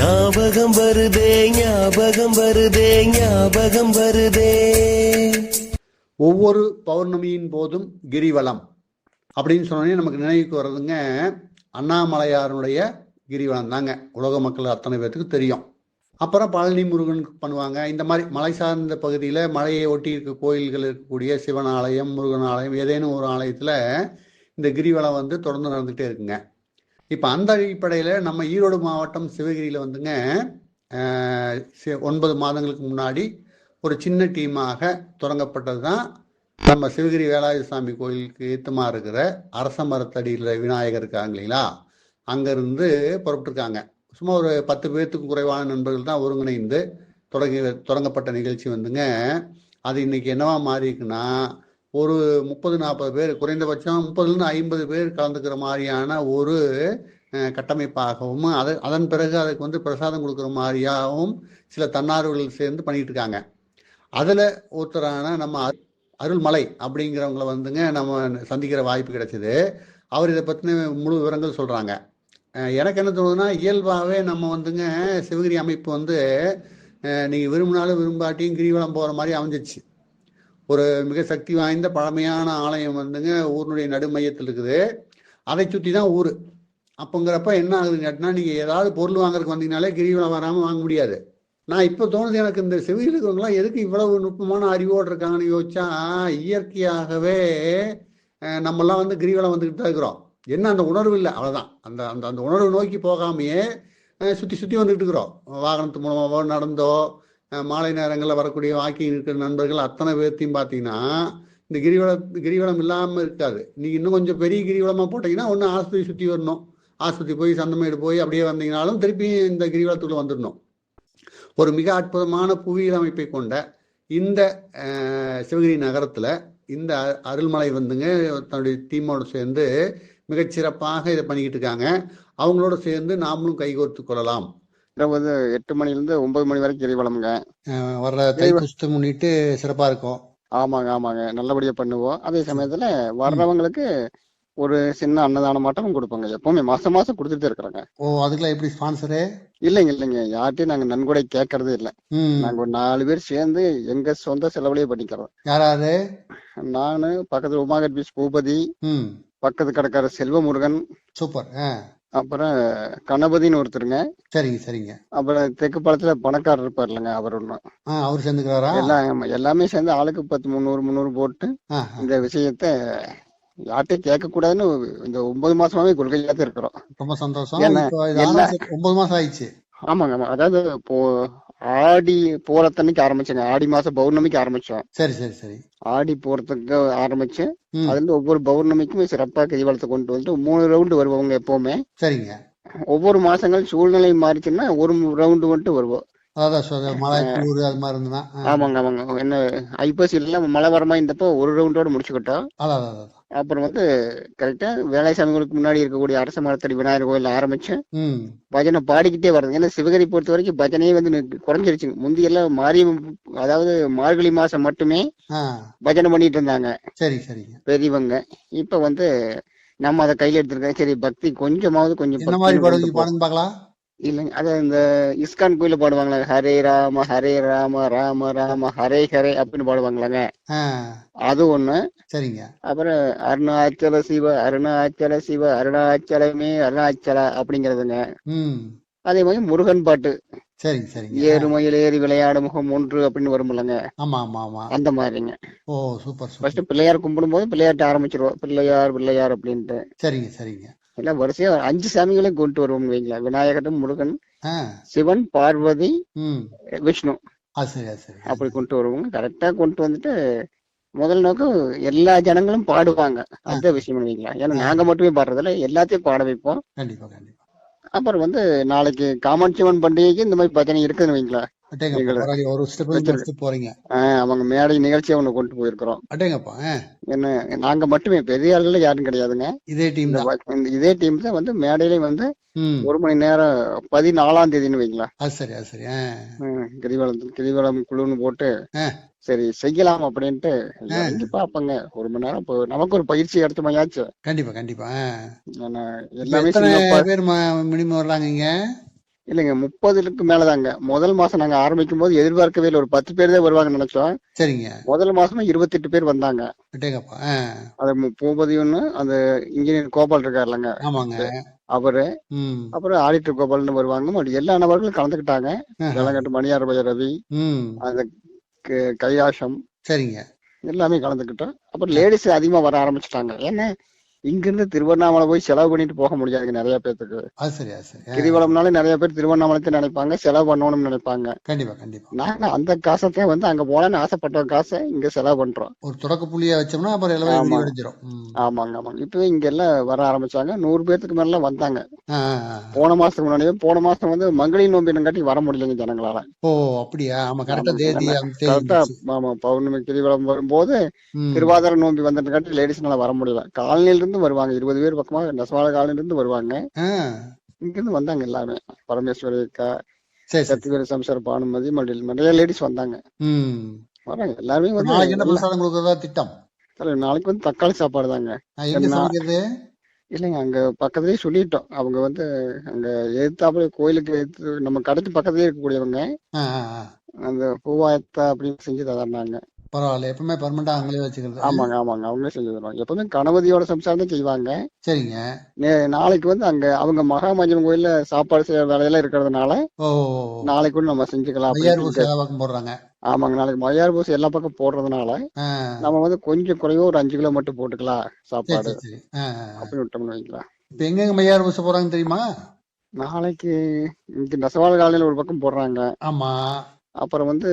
ஞாபகம் வருதே ஞாபகம் வருதே ஞாபகம் வருதே. ஒவ்வொரு பௌர்ணமியின் போதும் கிரிவலம் அப்படின்னு சொன்னோடனே நமக்கு நினைவுக்கு வர்றதுங்க அண்ணாமலையாருடைய கிரிவலம் தாங்க. உலக மக்கள் அத்தனை பேர்த்துக்கு தெரியும். அப்புறம் பழனி முருகனுக்கு பண்ணுவாங்க. இந்த மாதிரி மலை சார்ந்த பகுதியில் மலையை ஒட்டி இருக்க கோயில்கள் இருக்கக்கூடிய சிவன் ஆலயம் முருகன் ஆலயம் ஏதேனும் ஒரு ஆலயத்தில் இந்த கிரிவலம் வந்து தொடர்ந்து நடந்துகிட்டே இருக்குங்க. இப்போ அந்த அடிப்படையில் நம்ம ஈரோடு மாவட்டம் சிவகிரியில் வந்துங்க சி- ஒன்பது மாதங்களுக்கு முன்னாடி ஒரு சின்ன டீமாக தொடங்கப்பட்டது தான் நம்ம சிவகிரி வேலாயுத சாமி கோயிலுக்கு ஏற்றமாக இருக்கிற அரச மரத்தடியில் விநாயகர் இருக்காங்க இல்லைங்களா? அங்கேருந்து புறப்பட்டுருக்காங்க. சும்மா ஒரு பத்து பேர்த்துக்கு குறைவான நண்பர்கள் தான் ஒருங்கிணைந்து தொடங்கி தொடங்கப்பட்ட நிகழ்ச்சி வந்துங்க. அது இன்னைக்கு என்னவா மாறி இருக்குன்னா ஒரு முப்பது நாற்பது பேர் குறைந்தபட்சம் முப்பதுலேருந்து ஐம்பது பேர் கலந்துக்கிற மாதிரியான ஒரு கட்டமைப்பாகவும் அது அதன் பிறகு அதுக்கு வந்து பிரசாதம் கொடுக்குற மாதிரியாகவும் சில தன்னார்வர்கள் சேர்ந்து பண்ணிகிட்டு இருக்காங்க அதில் ஒருத்தரான நம்ம அரு- அருள்மலை அப்படிங்கிறவங்கள வந்துங்க நம்ம சந்திக்கிற வாய்ப்பு கிடைச்சிது. அவர் இதை பற்றின முழு விவரங்கள் சொல்கிறாங்க எனக்கு என்ன தோணுதுன்னா இயல்பாகவே நம்ம வந்துங்க சிவகிரி அமைப்பு வந்து நீங்கள் விரும்பினாலும் விரும்பாட்டியும் கிரிவலம் போகிற மாதிரி அமைஞ்சிச்சு ஒரு மிக சக்தி வாய்ந்த பழமையான ஆலயம் வந்துங்க ஊரினுடைய நடுமையத்தில் இருக்குது. அதை சுற்றி தான் ஊர். அப்போங்கிறப்ப என்ன ஆகுதுன்னு கேட்டினா நீங்கள் ஏதாவது பொருள் வாங்குறதுக்கு வந்தீங்கனாலே கிரிவலம் வராமல் வாங்க முடியாது. நான் இப்போ தோணுது எனக்கு இந்த செவியில் இருக்கிறவங்களாம் எதுக்கு இவ்வளவு நுட்பமான அறிவோடு இருக்காங்கன்னு யோசிச்சா இயற்கையாகவே நம்மெல்லாம் வந்து கிரிவலம் வந்துக்கிட்டு தான் இருக்கிறோம். என்ன அந்த உணர்வு இல்லை. அவ்வளோதான் அந்த அந்த அந்த உணர்வு நோக்கி போகாமையே சுற்றி சுற்றி வந்துட்டு இருக்கிறோம். வாகனத்து மூலமாகவோ நடந்தோ மாலை நேரங்களில் வரக்கூடிய வாக்கிங் இருக்கிற நண்பர்கள் அத்தனை பேர்த்தையும் பார்த்தீங்கன்னா இந்த கிரிவலம் கிரிவலம் இல்லாமல் இருக்காது. நீங்கள் இன்னும் கொஞ்சம் பெரிய கிரிவலமாக போட்டிங்கன்னா ஒன்று ஆஸ்பத்திரி சுற்றி வரணும். ஆஸ்பத்திரி போய் சந்தமேடு போய் அப்படியே வந்தீங்கனாலும் திருப்பியும் இந்த கிரிவலத்துக்குள்ளே வந்துடணும் ஒரு மிக அற்புதமான புவியியல் அமைப்பை கொண்ட இந்த சிவகிரி நகரத்தில் இந்த அ- அருள்மலை வந்துங்க தன்னுடைய டீமோடு சேர்ந்து மிகச்சிறப்பாக இதை பண்ணிக்கிட்டு இருக்காங்க. அவங்களோட சேர்ந்து நாமளும் கைகோர்த்து கொள்ளலாம். இரவு எட்டு மணிலேருந்து ஒன்பது மணி வரைக்கும் கிரிவலம்ங்க வர்ற தைப்பூசத்தை முன்னிட்டு சிறப்பாக இருக்கும். ஆமாங்க ஆமாங்க. நல்லபடியா பண்ணுவோம். அதே சமயத்துல வர்றவங்களுக்கு ஒரு சின்ன அன்னதானம் மட்டும் கொடுப்போங்க. எப்பவுமே மாசம் மாசம் கொடுத்துட்டு இருக்கிறோங்க. ஓ அதுக்கெல்லாம் எப்படி ஸ்பான்சரு இல்லைங்க இல்லைங்க. யார்ட்டையும் நாங்க நன்கொடை கேட்கறதே இல்லை. நாங்க ஒரு நாலு பேர் சேர்ந்து எங்க சொந்த செலவுலயே பண்ணிக்கிறோம். யாராரு நானு பக்கத்துல உமாகட் பீச் பூபதி பக்கத்து கடைக்கார செல்வமுருகன். சூப்பர். அப்புறம் கணபதின்னு ஒருத்தருங்க. சரிங்க சரிங்க. அப்புறம் தெற்கு பாலத்துல பணக்காரர் இருப்பார் இல்லைங்க அவர் ஒண்ணு. அவர் சேர்ந்துக்கிறாரா? எல்லாம் எல்லாமே சேர்ந்து ஆளுக்கு பத்து முந்நூறு முந்நூறு போட்டு இந்த விஷயத்த யார்கிட்டயும் கேட்க கூடாதுன்னு இந்த ஒன்பது மாசமாவே கொள்கையா இருக்கிறோம். ரொம்ப சந்தோஷம். ஒன்பது மாசம் ஆயிடுச்சு. ஆமாங்க ஆமா அதாவது இப்போ ஆடி போறத்தன்னைக்கு ஆரம்பிச்சேங்க. ஆடி மாசம் பௌர்ணமிக்கு ஆரம்பிச்சோம். சரி சரி சரி. ஆடி போறதுக்கு ஆரம்பிச்சு அதுல ஒவ்வொரு பௌர்ணமிக்குமே சிறப்பா கிரிவலத்தை கொண்டு வந்து மூணு ரவுண்டு வருவாங்க எப்பவுமே. சரிங்க. ஒவ்வொரு மாசங்கள் சூழ்நிலை மாறிச்சுன்னா ஒரு ரவுண்டு மட்டும் வருவோம். அதான் அது மாதிரி இருந்ததுன்னா. ஆமாங்க ஆமாங்க. என்ன ஐப்பசி எல்லாம் மழை வரமா இருந்தப்போ ஒரு ரவுண்டோட முடிச்சுக்கிட்டோம். அப்புறம் வந்து கரெக்டா வேலை சாமிகளுக்கு முன்னாடி இருக்கக்கூடிய அரச மரத்தடி விநாயகர் கோயில் ஆரம்பிச்சு பஜனை பாடிக்கிட்டே வருது ஏன்னா சிவகரி பொறுத்த வரைக்கும் பஜனையே வந்து குறைஞ்சிருச்சுங்க முந்தி எல்லாம் மாறி அதாவது மார்கழி மாசம் மட்டுமே பஜனை பண்ணிட்டு இருந்தாங்க. சரி சரிங்க. பெரியவங்க. இப்ப வந்து நம்ம அதை கையில எடுத்திருக்கோம் சரி பக்தி கொஞ்சமாவது கொஞ்சம் இல்லைங்க அது இந்த இஸ்கான் கோயில பாடுவாங்களே ஹரே ராம ஹரே ராம ராம ராம ஹரே ஹரே அப்படின்னு பாடுவாங்களாங்க. அது ஒண்ணு. சரிங்க. அப்புறம் அருணாச்சல சிவ அருணாச்சல சிவ அருணாச்சலமே அருணாச்சல அப்படிங்கிறதுங்க. அதே மாதிரி முருகன் பாட்டு. சரிங்க சரிங்க. ஏறுமையில் ஏறி விளையாடும் முகம் ஒன்று அப்படின்னு வரும்லங்க ஆமா ஆமா ஆமா. அந்த மாதிரிங்க. ஓ சூப்பர் சூப்பர். ஃபர்ஸ்ட் பிள்ளையார் கும்பிடும் போது பிள்ளையார்ட்ட ஆரம்பிச்சிருவோம். பிள்ளையார் பிள்ளையார் அப்படின்ட்டு. சரிங்க சரிங்க. எல்லாம் வரிசையா அஞ்சு சாமிகளையும் கொண்டு வருவோம் வைங்களேன். விநாயகரும் முருகன் சிவன் பார்வதி விஷ்ணு. அப்படி கொண்டு வருவோங்க கரெக்டா கொண்டு வந்துட்டு முதல் நோக்கம் எல்லா ஜனங்களும் பாடுவாங்க. அந்த விஷயம் வைங்களா ஏன்னா நாங்க மட்டுமே பாடுறதில்ல. எல்லாத்தையும் பாட வைப்போம். அப்புறம் வந்து நாளைக்கு காமாட்சிவன் பண்டிகைக்கு இந்த மாதிரி பஜனை இருக்குதுன்னு வைங்களா அவங்க மேடை நிகழ்ச்சியை ஒண்ணு கொண்டு போயிருக்கிறோம். அட்டேங்கப்பா என்ன நாங்க மட்டுமே பெரிய ஆளுல யாரும் கிடையாதுங்க. இதே டீம் தான். இதே டீம் தான் வந்து மேடையில வந்து ஒரு மணி நேரம் பதினாலாம் தேதின்னு வைங்களா சரி சரி கிரிவலம் கிரிவலம் குழுன்னு போட்டு. சரி செய்யலாம் அப்படின்ட்டு பாப்பங்க ஒரு மணி நேரம் நமக்கு ஒரு பயிற்சி எடுத்து மையாச்சு கண்டிப்பா கண்டிப்பா எல்லாமே பேர் மினிமம் வர்றாங்க இல்லைங்க முப்பதுக்கு மேலதாங்க. முதல் மாசம் நாங்க ஆரம்பிக்கும் போது எதிர்பார்க்கவே இல்லை. ஒரு பத்து பேர் தான் வருவாங்கன்னு நினைச்சோம். சரிங்க. முதல் மாசமா இருபத்தெட்டு பேர் வந்தாங்க. அது பூபதி ஒண்ணு அந்த இன்ஜினியர் கோபால் இருக்காருல்லங்க. ஆமாங்க. அவரு. அப்புறம் ஆடிட்டர் கோபால்னு வருவாங்க. எல்லா நபர்களும் கலந்துக்கிட்டாங்க. ஆஹா. ஜலங்கட்டு மணியார் பைய ரவி அந்த க- கைலாசம் சரிங்க. எல்லாமே கலந்துக்கிட்டோம். அப்புறம் லேடிஸ் அதிகமா வர ஆரம்பிச்சிட்டாங்க. ஏன்னா இங்க இருந்து திருவண்ணாமலை போய் செலவு பண்ணிட்டு போக முடியாதுங்க நிறைய பேர்த்துக்கு அது சரி அது சரி. ஆ, கிரிவலம்னாலே நிறைய பேர் திருவண்ணாமலை நினைப்பாங்க செலவு பண்ணணும்னு நினைப்பாங்க. கண்டிப்பா கண்டிப்பா. நாங்க அந்த காசத்தை வந்து அங்க போலான்னு ஆசைப்பட்ட காசை இங்க செலவு பண்றோம். ஒரு தொடக்க புள்ளியா வச்சோம்னா அப்புறம் எல்லாமே. ஆமாங்க. ஆமாங்க இப்பவே இங்க எல்லாம் வர ஆரம்பிச்சாங்க. நூறு பேர்த்துக்கு மேல வந்தாங்க. போன மாசத்துக்கு முன்னாடியே போன மாசம் வந்து மங்களி நோம்பினங்காட்டி வர முடியலைங்க ஜனங்களால. ஓ அப்படியா? ஆமா கரெக்டா. தேதி கரெக்டா. ஆமா பௌர்ணமி கிரிவலம் வரும்போது. திருவாதிரை நோம்பி வந்ததுக்காட்டி லேடிஸ்னால வர முடியல. காலனில இருந்து வருவாங்க. இருபது பேர் பக்கமா நெசவாள காலனில இருந்து வருவாங்க. இங்க இருந்து வந்தாங்க எல்லாமே பரமேஸ்வரி அக்கா சத்தியவீர சம்சார பானுமதி மறுபடியும் நிறைய லேடிஸ் வந்தாங்க. வராங்க. எல்லாருமே வந்து நாளைக்கு என்ன பிரசாதம் கொடுக்கறதா திட்டம்? நாளைக்கு வந்து தக்காளி சாப்பாடு தாங்க. இல்லைங்க அங்க பக்கத்துலயே சொல்லிட்டோம். அவங்க வந்து அங்க எதிர்த்தாப்புல கோயிலுக்கு எதிர்த்து நம்ம கடைக்கு பக்கத்துலயே இருக்கக்கூடியவங்க. அந்த பூவாயத்தா அப்படின்னு செஞ்சு தந்தாங்க பரவாயில்ல. எப்பவுமே பர்மனண்டா அவங்களே வச்சுக்கிறது. ஆமாங்க ஆமாங்க. அவங்களே செஞ்சு தருவாங்க எப்பவுமே கணபதியோட சம்சாரம் தான் செய்வாங்க. சரிங்க. நாளைக்கு வந்து அங்க அவங்க மகாமஞ்சன் கோயில்ல சாப்பாடு செய்யற வேலையெல்லாம் இருக்கிறதுனால நாளைக்கு நம்ம செஞ்சுக்கலாம் போடுறாங்க. ஆமாங்க நாளைக்கு மலையாள பூசி எல்லா பக்கம் போடுறதுனால நம்ம வந்து கொஞ்சம் குறைவோ ஒரு அஞ்சு கிலோ மட்டும் போட்டுக்கலாம் சாப்பாடு. அப்படின்னு விட்டோம்னு வைக்கலாம் இப்ப எங்கெங்க மையார் பஸ் போறாங்க தெரியுமா? நாளைக்கு இங்க நெசவாள காலையில ஒரு பக்கம் போடுறாங்க. ஆமா. அப்புறம் வந்து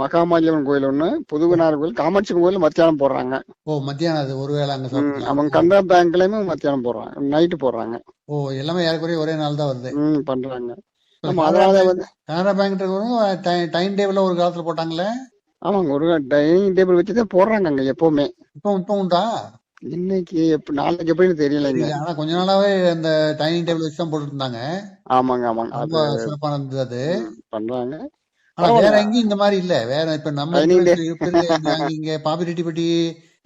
மகாமாலியம்மன் கோயில் ஒண்ணு புதுவிநாயகர் கோயில் காமாட்சி கோயில் மத்தியானம் போடுறாங்க. ஓ மத்தியானம் அது ஒருவேளை அங்க ம், சாப்பிடலாம். அவங்க கனரா பேங்க்லயுமே மத்தியானம் போடுறாங்க. நைட்டு போடுறாங்க. ஓ எல்லாமே ஏறக்குறைய ஒரே நாள் தான் வருது. ம் பண்றாங்க. ஆமா அதனால வந்து கனரா பேங்க் டைம் டேபிள்ல ஒரு காலத்துல போட்டாங்களே? ஆமாங்க ஒரு டைனிங் டேபிள் வச்சுதான் போடுறாங்க அங்க எப்பவுமே. இப்போ இப்போ உண்டா? இன்னைக்கு நாளைக்கு எப்படின்னு தெரியலைங்க தெரியல ஆனா கொஞ்ச நாளாவே அந்த டைனிங் டேபிள் வச்சு தான் போட்டுட்டு இருந்தாங்க. ஆமாங்க ஆமாங்க. ரொம்ப அது சிறப்பா இருந்தது அது பண்றாங்க. ஆனா வேற. எங்கேயும் இந்த மாதிரி இல்ல. வேற இப்ப நம்ம இங்க பாப்பிரெட்டிப்பட்டி.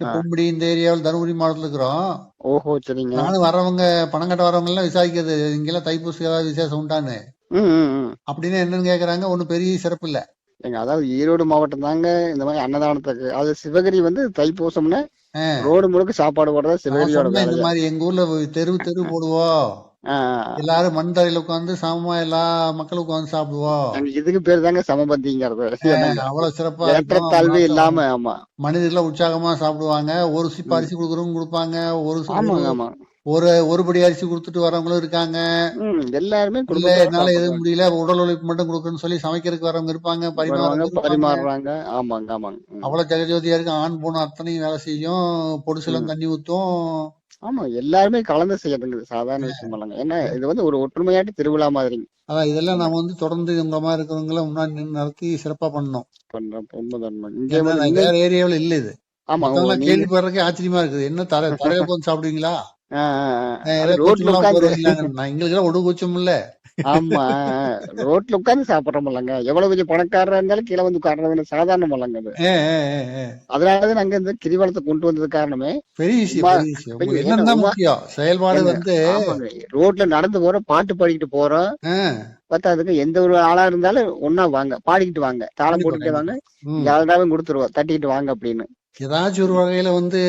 பொம்படி இந்த ஏரியாவில் தருமபுரி மாவட்டத்துல இருக்கிறோம். ஓஹோ சரிங்க. நானும் வரவங்க பணம் கட்ட வரவங்க எல்லாம் விசாரிக்கிறது. இங்கெல்லாம் தைப்பூசம் ஏதாவது விசேஷம் உண்டான்னு. அப்படின்னு என்னன்னு கேக்குறாங்க. ஒண்ணும் பெரிய சிறப்பு இல்ல. எங்க அதாவது ஈரோடு மாவட்டம் தாங்க இந்த மாதிரி அன்னதானத்துக்கு. அது சிவகிரி வந்து தைப்பூசம்னா. ரோடு முழுக்க சாப்பாடு போடுறதா சிவகிரியோட இந்த மாதிரி எங்க ஊர்ல தெரு தெரு போடுவோம். எல்லாரும் மண் தரையில உட்காந்து சமமா எல்லா மக்களும் உட்காந்து சாப்பிடுவோம் இதுக்கு பேர் தாங்க சமபந்திங்கிறது அவ்வளவு சிறப்பா ஏற்றத்தாழ்வு இல்லாம ஆமா. மனிதர்கள் உற்சாகமா சாப்பிடுவாங்க. ஒரு சிப்ப அரிசி கொடுக்குறவங்க கொடுப்பாங்க. ஒரு ஆமாங்க ஆமா. ஒரு ஒருபடி அரிசி கொடுத்துட்டு வரவங்களும் இருக்காங்க. எல்லாருமே இல்ல என்னால எதுவும். முடியல. உடல் உழைப்பு மட்டும் கொடுக்குன்னு சொல்லி சமைக்கிறதுக்கு வரவங்க இருப்பாங்க. இருப்பாங்க. பரிமாறுறாங்க. ஆமாங்க ஆமாங்க. அவ்வளவு ஜெகஜோதியா இருக்கு ஆண் பொண்ணு அத்தனையும் வேலை செய்யும். பொடுசுலம் தண்ணி ஊத்தும். ஆமா எல்லாருமே கலந்து செய்யறதுங்க. சாதாரண விஷயம் இல்லைங்க. ஏன்னா இது வந்து ஒரு ஒற்றுமையாட்டு திருவிழா மாதிரி அதான் இதெல்லாம் நாம வந்து தொடர்ந்து உங்க மாதிரி இருக்கிறவங்கள முன்னாடி நின்னு நடத்தி சிறப்பா பண்ணணும். பண்றோம் உண்மைதான் இங்க வேற ஏரியாவுல இல்ல இது. ஆமா நீங்க- கேள்விப்படுறதுக்கே ஆச்சரியமா இருக்குது. என்ன தர தரையில உட்காந்து சாப்பிடுவீங்களா? ரோட்ல எங்களுக்கு ஒடு கொச்சம் இல்ல. ஆமா ரோட்ல உட்கார்ந்து சாப்பிடுறோம் இல்லைங்க. எவ்வளவு கொஞ்சம் பணக்காரரா இருந்தாலும் கீழே வந்து உட்கார்றது சாதாரணம் இல்லைங்க அது. அதனாலதான் நாங்க இந்த கிரிவலத்தை கொண்டு வந்தது காரணமே பெரிய விஷயம் செயல்பாடு? வந்து ரோட்ல நடந்து போறோம் பாட்டு பாடிக்கிட்டு போறோம். பத்தாதுக்கு எந்த ஒரு ஆளா இருந்தாலும் ஒன்னா வாங்க பாடிக்கிட்டு வாங்க. தாளம் போட்டுட்டு வாங்க. ம். யாராவது கொடுத்துருவோம் தட்டிக்கிட்டு வாங்க அப்படின்னு. ஏதாச்சும் ஒரு வகையில வந்து.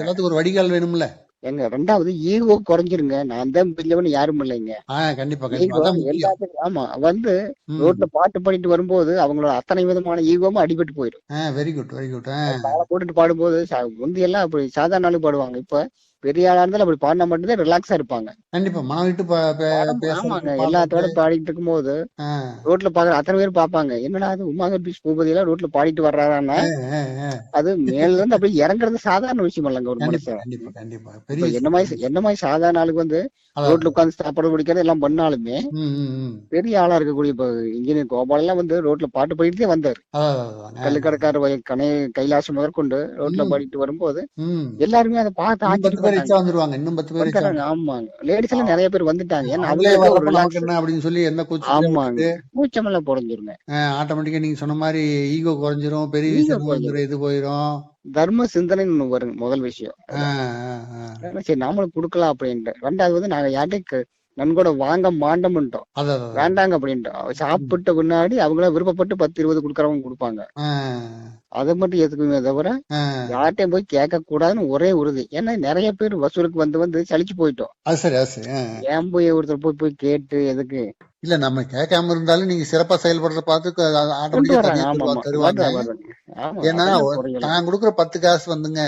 எல்லாத்துக்கும் ஒரு வடிகால் வேணும்ல. எங்க ரெண்டாவது ஈகோ குறைஞ்சிருங்க. நான் தான் பில்லவன் யாரும் இல்லைங்க. ஆமா வந்து. ரோட்ல பாட்டு பாடிட்டு வரும்போது அவங்களோட அத்தனை விதமான ஈகோவும் அடிபட்டு போயிடும். வெரி குட் வெரி குட் போட்டுட்டு பாடும்போது சா- முந்தி எல்லாம் அப்படி சாதாரண ஆளு பாடுவாங்க. இப்ப பெரிய ஆளா இருந்தாலும் அப்படி பாடினா மட்டும்தான் ரிலாக்ஸா இருப்பாங்க கண்டிப்பா மனம் விட்டு ஆமாங்க. எல்லாத்தோட பாடிட்டு இருக்கும்போது ரோட்ல பாக்குற அத்தனை பேர் பாப்பாங்க என்னடா அது உமாகர் பீச் பூபதி எல்லாம் ரோட்ல பாடிட்டு ஆஹ். அது மேல இருந்து அப்படியே இறங்குறது சாதாரண விஷயம் இல்லைங்க ஒரு மனுஷன் என்ன மாதிரி என்ன மாதிரி சாதாரண ஆளுக்கு வந்து. ரோட்ல உட்கார்ந்து சாப்பாடு குடிக்கிறது எல்லாம் பண்ணாலுமே. பெரிய ஆளா இருக்கக்கூடிய இப்ப இன்ஜினியர் கோபால் எல்லாம் வந்து ரோட்ல பாட்டு பாடிட்டே வந்தாரு. கல்லுக்கடக்கார வய- கனை கைலாசம் முதற்கொண்டு ரோட்ல. பாடிட்டு வரும்போது. எல்லாருமே அதை பார்த்து பத்து பேர் ஆச்சரியப்பட்டாங்க எச்சா வந்துருவாங்க இன்னும் பத்து பேர் ஆமாங்க. லேடிஸ் எல்லாம் நிறைய பேர் வந்துட்டாங்க. ஏன்னா அப்படின்னு சொல்லி என்ன கொச்சு ஆமாங்க. மூச்சமெல்லாம் புடஞ்சிருங்க. ஆட்டோமேட்டிக்கா நீங்க சொன்ன மாதிரி ஈகோ குறைஞ்சிரும் பெரிய விஷயம் இது போயிரும். தர்ம சிந்தனைன்னு ஒண்ணு வருங்க முதல் விஷயம். சரி நாமளும் கொடுக்கலாம் அப்படின்ட்டு. ரெண்டாவது வந்து நாங்க யார்ட்டையும் நன்கொடை வாங்க அதான். வேண்டாங்க அப்படின்ட்டோம். சாப்பிட்ட பின்னாடி அவங்கள விருப்பப்பட்டு பத்து இருபது கொடுக்கறவங்க கொடுப்பாங்க. அதை மட்டும் ஏத்துக்குமே தவிர. யார்ட்டையும் போய் கேட்க கூடாதுன்னு ஒரே உறுதி. ஏன்னா நிறைய பேர் வசூலுக்கு வந்து வந்து சலிச்சு போயிட்டோம். ஏன் போய் ஒருத்தர் போய் போய் கேட்டு எதுக்கு? இல்ல நம்ம கேட்காம இருந்தாலும் நீங்க சிறப்பா செயல்படுறத பார்த்து ஆட்டோமேட்டிக்கா தருவாங்க. ஏன்னா. நான் கொடுக்குற பத்து காசு வந்துங்க.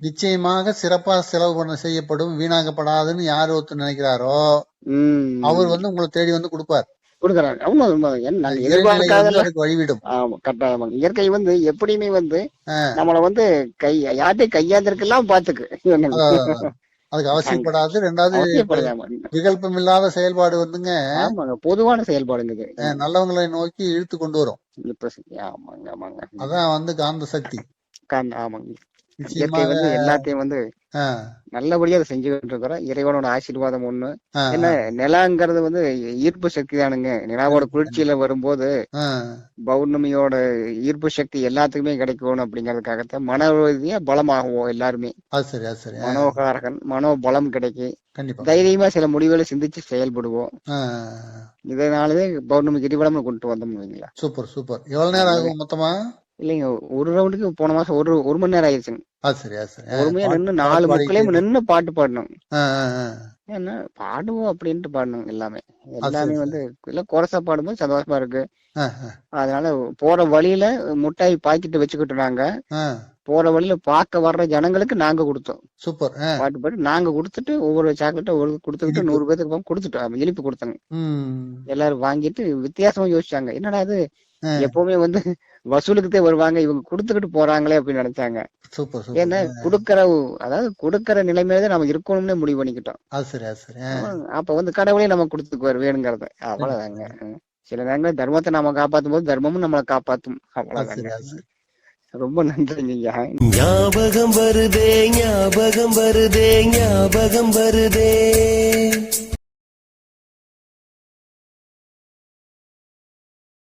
நிச்சயமாக சிறப்பா செலவு பண்ண செய்யப்படும் வீணாக்கப்படாதுன்னு யார் ஒருத்தர் நினைக்கிறாரோ அவர் வந்து உங்களை தேடி வந்து கொடுப்பார். வழிவிடும். இயற்கை வந்து எப்படியுமே வந்து. நம்மள வந்து கை யார்ட்டையும் கையாந்திருக்கெல்லாம் பாத்துக்கு. அதுக்கு அவசியப்படாது. ரெண்டாவது விகல்பம் இல்லாத செயல்பாடு வந்துங்க. ஆமாங்க பொதுவான செயல்பாடுங்க நல்லவங்களை நோக்கி இழுத்து கொண்டு வரும். ஆமாங்க ஆமாங்க. அதான் வந்து காந்த சக்தி. ஆமாங்க. இயற்கை வந்து எல்லாத்தையும் வந்து நல்லபடியா அதை செஞ்சுக்கிட்டு இருக்கிறோம் இறைவனோட ஆசீர்வாதம் ஒண்ணு. என்ன நிலாங்கிறது வந்து ஈர்ப்பு சக்தி தானுங்க. நிலாவோட குளிர்ச்சியில வரும்போது பௌர்ணமியோட ஈர்ப்பு சக்தி எல்லாத்துக்குமே கிடைக்கணும் அப்படிங்கறதுக்காகத்தான் மன ரீதியா பலமாகுவோம் எல்லாருமே. மனோகாரகன் மனோபலம் கிடைக்கும். கண்டிப்பா. தைரியமா சில முடிவுகளை சிந்திச்சு செயல்படுவோம். இதனாலவே பௌர்ணமி கிரிவலம் கொண்டு வந்தோம் சூப்பர் சூப்பர். எவ்வளவு நேரம் ஆகும் மொத்தமா? இல்லைங்க ஒரு ரவுண்டுக்கு போன மாசம் ஒரு ஒரு மணி நேரம் ஆயிடுச்சுங்க. அது அது பாட்டு- நின்னு நாலு முக்களையும் நின்னு பாட்டு பாடணும். ஏன்னா பாடுவோம் அப்படின்ட்டு பாடணும் எல்லாமே. எல்லாமே வந்து இல்ல குறைசா பாடும்போது சந்தோஷமா இருக்கு. அதனால போற வழியில முட்டாய் பாக்கெட்டு வச்சுக்கிட்டு நாங்க போற வழியில பார்க்க வர்ற ஜனங்களுக்கு நாங்க கொடுத்தோம். சூப்பர் பாட்டு பாட்டு நாங்க கொடுத்துட்டு ஒவ்வொரு சாக்லேட்டும் ஒரு கொடுத்துக்கிட்டு. நூறு பக்கம் கொடுத்துட்டோம். இனிப்பு கொடுத்தாங்க. எல்லாரும் வாங்கிட்டு வித்தியாசமா யோசிச்சாங்க. என்னடா ஆஹ், எப்பவுமே வந்து வசூலுக்குதே வருவாங்க இவங்க கொடுத்துக்கிட்டு போறாங்களே அப்படின்னு நினைச்சாங்க. சூப்பர் ஏன்னா கொடுக்கற அதாவது கொடுக்கற நிலைமையில தான் நம்ம இருக்கணும்னே முடிவு பண்ணிக்கிட்டோம். அப்ப வந்து கடவுளே நம்ம கொடுத்துக்குவார் வேணுங்கிறத. அவ்வளவுதாங்க. சில நேரங்களில் தர்மத்தை நாம காப்பாத்தும் போது தர்மமும் நம்மளை காப்பாத்தும். அவ்வளவுதாங்க. ரொம்ப நன்றிங்க ஞாபகம் வருதே ஞாபகம் வருதே ஞாபகம் வருதே.